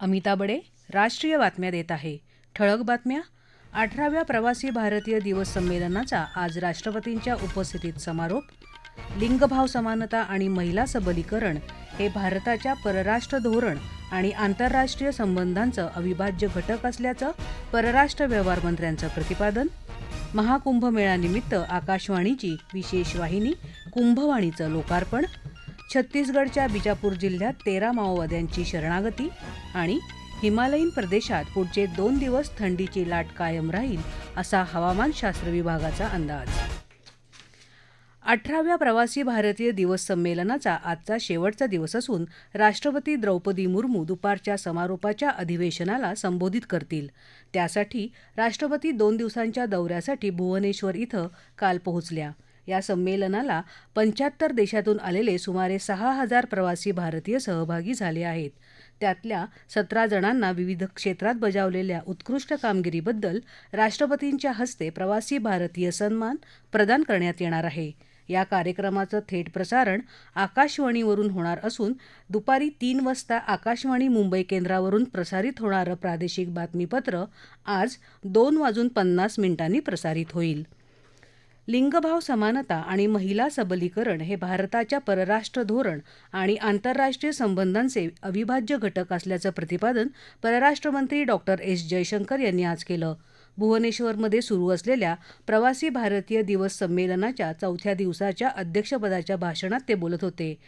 अमिता बडे राष्ट्रीय बातम्या देत आहे. ठळक बातम्या. अठराव्या प्रवासी भारतीय दिवस संमेलनाचा आज राष्ट्रपतींच्या उपस्थितीत समारोप. लिंगभाव समानता आणि महिला सबलीकरण हे भारताच्या परराष्ट्र धोरण आणि आंतरराष्ट्रीय संबंधांचं अविभाज्य घटक असल्याचं परराष्ट्र व्यवहार मंत्र्यांचं प्रतिपादन. महाकुंभमेळ्यानिमित्त आकाशवाणीची विशेष वाहिनी कुंभवाणीचं लोकार्पण. छत्तीसगडच्या बिजापूर जिल्ह्यात तेरा माओवाद्यांची शरणागती आणि हिमालयीन प्रदेशात पुढचे दोन दिवस थंडीची लाट कायम राहील असा हवामानशास्त्र विभागाचा अंदाज. अठराव्या प्रवासी भारतीय दिवस संमेलनाचा आजचा शेवटचा दिवस असून राष्ट्रपती द्रौपदी मुर्मू दुपारच्या समारोपाच्या अधिवेशनाला संबोधित करतील. त्यासाठी राष्ट्रपती दोन दिवसांच्या दौऱ्यासाठी भुवनेश्वर इथं काल पोहोचल्या. या संमेलनाला पंच्याहत्तर देशातून आलेले सुमारे सहा हजार प्रवासी भारतीय सहभागी झाले आहेत. त्यातल्या सतरा जणांना विविध क्षेत्रात बजावलेल्या उत्कृष्ट कामगिरीबद्दल राष्ट्रपतींच्या हस्ते प्रवासी भारतीय सन्मान प्रदान करण्यात येणार आहे. या कार्यक्रमाचं थेट प्रसारण आकाशवाणीवरून होणार असून दुपारी तीन वाजता आकाशवाणी मुंबई केंद्रावरून प्रसारित होणारं प्रादेशिक बातमीपत्र आज दोन वाजून पन्नास मिनिटांनी प्रसारित होईल. लिंगभाव समानता आणि महिला सबलीकरण हे भारताच्या परराष्ट्र धोरण आणि आंतरराष्ट्रीय संबंधांचे अविभाज्य घटक असल्याचं प्रतिपादन परराष्ट्रमंत्री डॉक्टर एस. जयशंकर यांनी आज केलं. भुवनेश्वरमध्ये सुरू असलेल्या प्रवासी भारतीय दिवस संमेलनाच्या चौथ्या दिवसाच्या अध्यक्षपदाच्या भाषणात ते बोलत होते.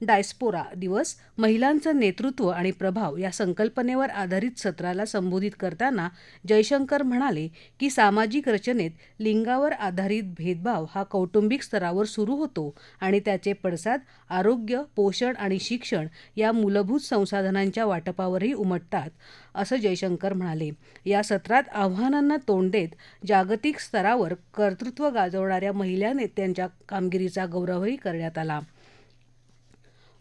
डायस्पोरा दिवस महिलांचं नेतृत्व आणि प्रभाव या संकल्पनेवर आधारित सत्राला संबोधित करताना जयशंकर म्हणाले की सामाजिक रचनेत लिंगावर आधारित भेदभाव हा कौटुंबिक स्तरावर सुरू होतो आणि त्याचे पडसाद आरोग्य पोषण आणि शिक्षण या मूलभूत संसाधनांच्या वाटपावरही उमटतात असं जयशंकर म्हणाले. या सत्रात आव्हानांना तोंड देत जागतिक स्तरावर कर्तृत्व गाजवणाऱ्या महिला नेत्यांच्या कामगिरीचा गौरवही करण्यात आला.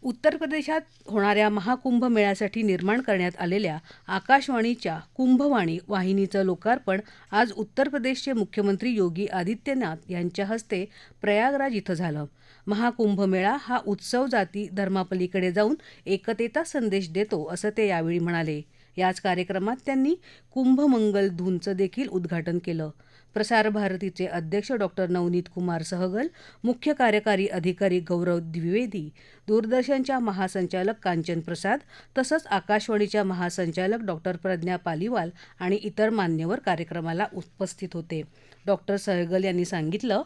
उत्तर प्रदेशात होणाऱ्या महाकुंभ मेळ्यासाठी निर्माण करण्यात आलेल्या आकाशवाणीच्या कुंभवाणी वाहिनीचं लोकार्पण आज उत्तर प्रदेशचे मुख्यमंत्री योगी आदित्यनाथ यांच्या हस्ते प्रयागराज इथं झालं. महाकुंभमेळा हा उत्सव जाती धर्मापलीकडे जाऊन एकतेचा संदेश देतो असं ते यावेळी म्हणाले. याच कार्यक्रमात त्यांनी कुंभमंगल धूनचं देखील उद्घाटन केलं. प्रसारभारतीचे अध्यक्ष डॉक्टर नवनीत कुमार सहगल मुख्य कार्यकारी अधिकारी गौरव द्विवेदी दूरदर्शनच्या महासंचालक कांचन प्रसाद तसंच आकाशवाणीच्या महासंचालक डॉक्टर प्रज्ञा पालिवाल आणि इतर मान्यवर कार्यक्रमाला उपस्थित होते. डॉक्टर सहगल यांनी सांगितलं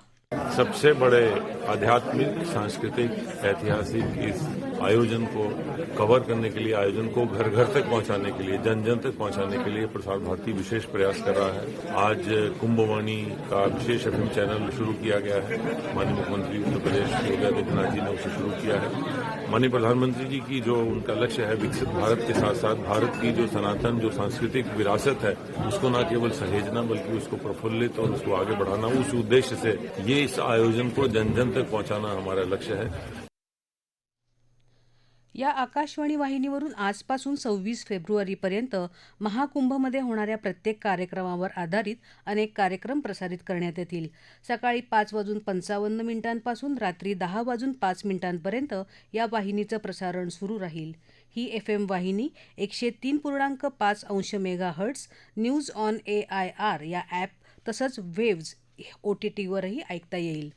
सबसे बड़े आध्यात्मिक सांस्कृतिक ऐतिहासिक इस आयोजन को कवर करने के लिए, आयोजन को घर घर तक पहुँचाने के लिए जन जन तक पहुँचाने के लिए प्रसार भारती विशेष प्रयास कर रहा है। आज कुंभवाणी का विशेष एफएम चैनल शुरू किया गया है। माननीय मुख्यमंत्री उत्तर प्रदेश योगी आदित्यनाथ जी ने उसे शुरू किया है। माननीय प्रधानमंत्री जी की जो उनका लक्ष्य है विकसित भारत के साथ साथ, भारत की जो सनातन, जो सांस्कृतिक विरासत है, उसको न केवल सहेजना बल्कि उसको प्रफुल्लित और उसको आगे बढ़ाना, उस उद्देश्य से ये इस आयोजन को जन जन तक पहुंचाना हमारा लक्ष्य है। या आकाशवाणी वाहिनीवरून आजपासून सव्वीस फेब्रुवारीपर्यंत महाकुंभमध्ये होणाऱ्या प्रत्येक कार्यक्रमावर आधारित अनेक कार्यक्रम प्रसारित करण्यात येतील. सकाळी पाच वाजून पंचावन्न मिनिटांपासून रात्री दहा वाजून पाच मिनिटांपर्यंत या वाहिनीचं प्रसारण सुरू राहील. ही एफ एम वाहिनी एकशे तीन पूर्णांक पाच अंश mega hertz news on A I R या ॲप तसंच वेव्ज ओ टी टीवरही ऐकता येईल.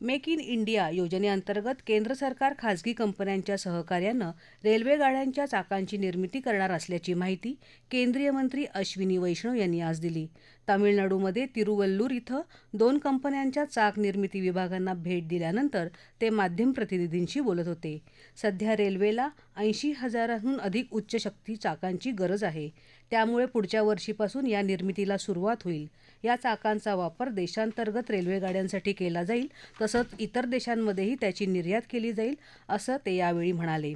मेक इन इंडिया योजनेअंतर्गत केंद्र सरकार खाजगी कंपन्यांच्या सहकार्यानं रेल्वे गाड्यांच्या चाकांची निर्मिती करणार असल्याची माहिती केंद्रीय मंत्री अश्विनी वैष्णव यांनी आज दिली. तामिळनाडूमध्ये तिरुवल्लूर इथं दोन कंपन्यांच्या चाक निर्मिती विभागांना भेट दिल्यानंतर ते माध्यम प्रतिनिधींशी बोलत होते. सध्या रेल्वेला ऐंशी हजारांहून अधिक उच्च शक्ती चाकांची गरज आहे. त्यामुळे पुढच्या वर्षीपासून या निर्मितीला सुरुवात होईल. या चाकांचा वापर देशांतर्गत रेल्वेगाड्यांसाठी केला जाईल तसंच इतर देशांमध्येही त्याची निर्यात केली जाईल असं ते यावेळी म्हणाले.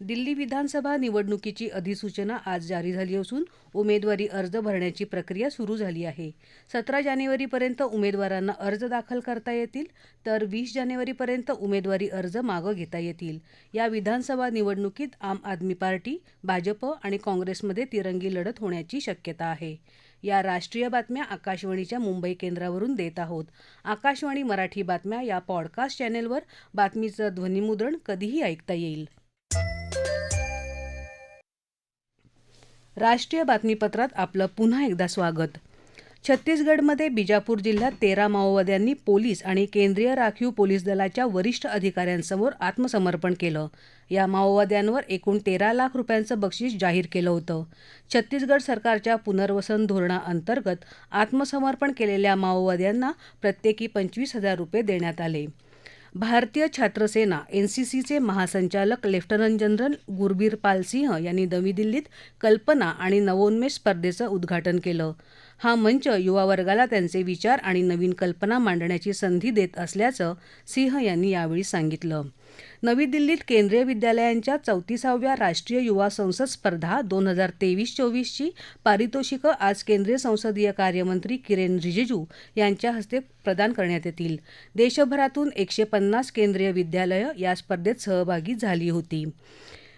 दिल्ली विधानसभा निवडणुकीची अधिसूचना आज जारी झाली असून उमेदवारी अर्ज भरण्याची प्रक्रिया सुरू झाली आहे. सतरा जानेवारीपर्यंत उमेदवारांना अर्ज दाखल करता येतील तर वीस जानेवारीपर्यंत उमेदवारी अर्ज मागं घेता येतील. या विधानसभा निवडणुकीत आम आदमी पार्टी भाजप आणि काँग्रेसमध्ये तिरंगी लढत होण्याची शक्यता आहे. या राष्ट्रीय बातम्या आकाशवाणीच्या मुंबई केंद्रावरून देत आहोत. आकाशवाणी मराठी बातम्या या पॉडकास्ट चॅनेलवर बातमीचं ध्वनिमुद्रण कधीही ऐकता येईल. राष्ट्रीय बातमीपत्रात आपलं पुन्हा एकदा स्वागत. छत्तीसगडमध्ये बिजापूर जिल्ह्यात तेरा माओवाद्यांनी पोलीस आणि केंद्रीय राखीव पोलीस दलाच्या वरिष्ठ अधिकाऱ्यांसमोर आत्मसमर्पण केलं. या माओवाद्यांवर एकूण तेरा लाख रुपयांचं बक्षीस जाहीर केलं होतं. छत्तीसगड सरकारच्या पुनर्वसन धोरणाअंतर्गत आत्मसमर्पण केलेल्या माओवाद्यांना प्रत्येकी पंचवीस हजार रुपये देण्यात आले. भारतीय छात्रसेना एनसीसीचे महासंचालक लेफ्टनंट जनरल गुरबीरपाल सिंह यांनी नवी दिल्लीत कल्पना आणि नवोन्मेष स्पर्धेचं उद्घाटन केलं. हा मंच युवा वर्गाला त्यांचे विचार आणि नवीन कल्पना मांडण्याची संधी देत असल्याचं सिंह यांनी यावेळी सांगितलं. नवी दिल्लीत केंद्रीय विद्यालयांच्या चौतीसाव्या राष्ट्रीय युवा संसद स्पर्धा दोन हजार तेवीस चोवीसची पारितोषिकं आज केंद्रीय संसदीय कार्यमंत्री किरेन रिजिजू यांच्या हस्ते प्रदान करण्यात येतील. देशभरातून एकशे पन्नास केंद्रीय विद्यालयं या स्पर्धेत सहभागी झाली होती.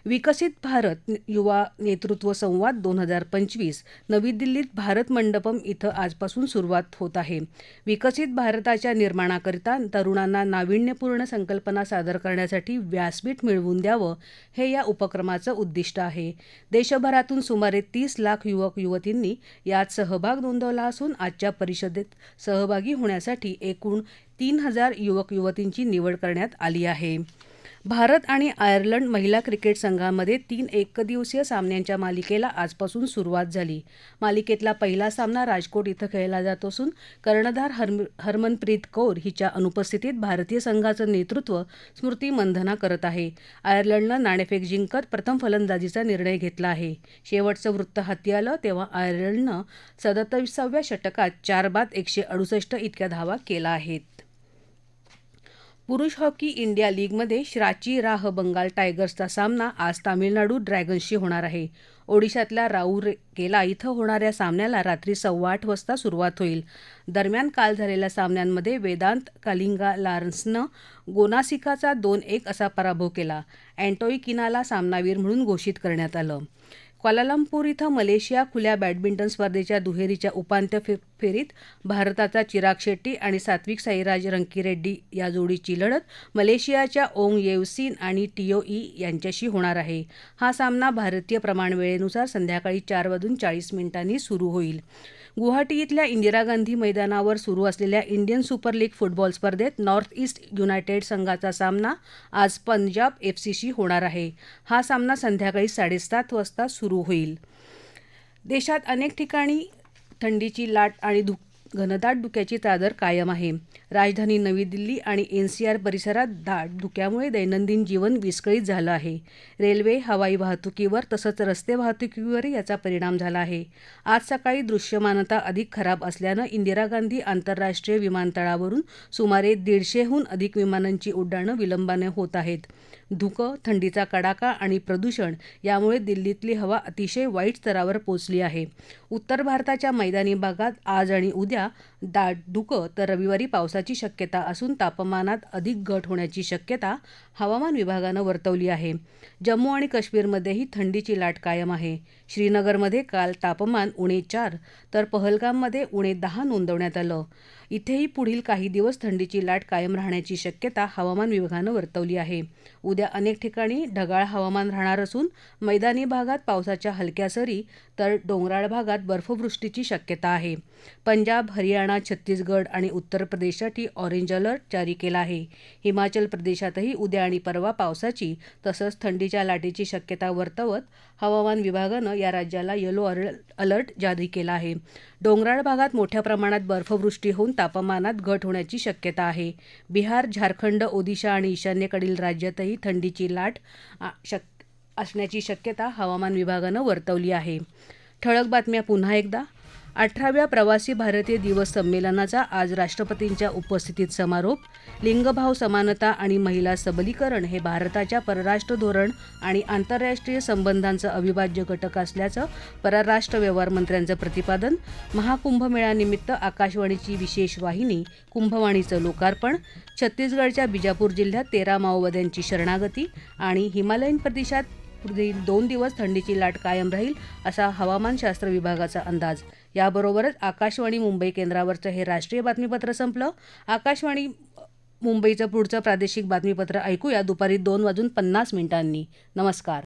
विकसित भारत युवा नेतृत्व संवाद दोन हजार पंचवीस नवी दिल्लीत भारत मंडपम इथं आजपासून सुरुवात होत आहे. विकसित भारताच्या निर्माणाकरिता तरुणांना नाविन्यपूर्ण संकल्पना सादर करण्यासाठी व्यासपीठ मिळवून द्यावं हे या उपक्रमाचं उद्दिष्ट आहे. देशभरातून सुमारे तीस लाख युवक युवतींनी यात सहभाग नोंदवला असून आजच्या परिषदेत सहभागी होण्यासाठी एकूण तीन हजार युवक युवतींची निवड करण्यात आली आहे. भारत आणि आयर्लंड महिला क्रिकेट संघामध्ये तीन एकदिवसीय सामन्यांच्या मालिकेला आजपासून सुरुवात झाली. मालिकेतला पहिला सामना राजकोट इथं खेळला जात असून कर्णधार हरम हरमनप्रीत कौर हिच्या अनुपस्थितीत भारतीय संघाचं नेतृत्व स्मृती मंधना करत आहे. आयर्लंडनं नाणेफेक जिंकत प्रथम फलंदाजीचा निर्णय घेतला आहे. शेवटचं वृत्त हाती आलं तेव्हा आयर्लंडनं सदतीसाव्या षटकात चार बाद एकशे अडुसष्ट इतक्या धावा केला आहेत पुरुष हॉकी इंडिया लीगमध्ये श्राची राह बंगाल टायगर्सचा सामना आज तामिळनाडू ड्रॅगन्सशी होणार आहे. ओडिशातल्या राऊरकेला इथं होणाऱ्या सामन्याला रात्री सव्वा आठ वाजता सुरुवात होईल. दरम्यान काल झालेल्या सामन्यांमध्ये वेदांत कालिंगा लार्न्सनं गोनासिकाचा दोन एक असा पराभव केला. अँटोई किनाला सामनावीर म्हणून घोषित करण्यात आलं. क्वालालंपूर इथं मलेशिया खुल्या बॅडमिंटन स्पर्धेच्या दुहेरीच्या उपांत्य फे फेरीत भारताचा चिराग शेट्टी आणि सात्विक साईराज रंकीरेड्डी या जोडीची लढत मलेशियाच्या ओंग येवसीन आणि टिओ ई यांच्याशी होणार आहे. हा सामना भारतीय प्रमाणवेळेनुसार संध्याकाळी चार वाजून चाळीस मिनिटांनी सुरू होईल. गुवाहाटी इथल्या इंदिरा गांधी मैदानावर सुरू असलेल्या इंडियन सुपर लीग फुटबॉल स्पर्धेत नॉर्थ ईस्ट युनायटेड संघाचा सामना आज पंजाब एफसीशी होणार आहे. हा सामना संध्याकाळी साडेसात वाजता सुरू होईल. देशात अनेक ठिकाणी थंडीची लाट आणि धुक घनदाट धुक्याची चादर कायम आहे. राजधानी नवी दिल्ली आणि एनसीआर परिसरात दाट धुक्यामुळे दैनंदिन जीवन विस्कळीत झालं आहे. रेल्वे हवाई वाहतुकीवर तसंच रस्ते वाहतुकीवर याचा परिणाम झाला आहे. आज सकाळी दृश्यमानता अधिक खराब असल्यानं इंदिरा गांधी आंतरराष्ट्रीय विमानतळावरून सुमारे दीडशेहून अधिक विमानांची उड्डाणं विलंबाने होत आहेत. धुकं थंडीचा कडाका आणि प्रदूषण यामुळे दिल्लीतली हवा अतिशय वाईट स्तरावर पोचली आहे. उत्तर भारताच्या मैदानी भागात आज आणि उद्या दाट धुकं तर रविवारी पावसाची शक्यता असून तापमानात अधिक घट होण्याची शक्यता हवामान विभागानं वर्तवली आहे. जम्मू आणि काश्मीरमध्येही थंडीची लाट कायम आहे. श्रीनगरमध्ये काल तापमान उणे चार तर पहलगाममध्ये उणे दहा नोंदवण्यात आलं. इथेही पुढील काही दिवस थंडीची लाट कायम राहण्याची शक्यता हवामान विभागानं वर्तवली आहे. उद्या अनेक ठिकाणी ढगाळ हवामान राहणार असून मैदानी भागात पावसाच्या हलक्या सरी तर डोंगराळ भागात बर्फवृष्टीची शक्यता आहे. पंजाब पंजाब हरियाणा छत्तीसगड आणि उत्तर प्रदेशसाठी ऑरेंज अलर्ट जारी केला आहे. हिमाचल प्रदेशातही उद्या आणि परवा पावसाची तसंच थंडीच्या लाटेची शक्यता वर्तवत हवामान विभागानं या राज्याला येलो अलर्ट जारी केला आहे. डोंगराळ भागात मोठ्या प्रमाणात बर्फवृष्टी होऊन तापमानात घट होण्याची शक्यता आहे. बिहार झारखंड ओदिशा आणि ईशान्येकडील राज्यातही थंडीची लाट शक असण्याची शक्यता हवामान विभागानं वर्तवली आहे. ठळक बातम्या पुन्हा एकदा. अठराव्या प्रवासी भारतीय दिवस संमेलनाचा आज राष्ट्रपतींच्या उपस्थितीत समारोप लिंगभाव समानता आणि महिला सबलीकरण हे भारताच्या परराष्ट्र धोरण आणि आंतरराष्ट्रीय संबंधांचं अविभाज्य घटक असल्याचं परराष्ट्र व्यवहार मंत्र्यांचं प्रतिपादन महाकुंभमेळ्यानिमित्त आकाशवाणीची विशेष वाहिनी कुंभवाणीचं लोकार्पण छत्तीसगडच्या बिजापूर जिल्ह्यात तेरा माओवाद्यांची शरणागती आणि हिमालयीन प्रदेशात पुढील दोन दिवस थंडीची लाट कायम राहील असा हवामानशास्त्र विभागाचा अंदाज. याबरोबरच आकाशवाणी मुंबई केंद्रावरचं हे राष्ट्रीय बातमीपत्र संपलं. आकाशवाणी मुंबईचं पुढचं प्रादेशिक बातमीपत्र ऐकूया दुपारी दोन वाजून पन्नास मिनिटांनी. नमस्कार.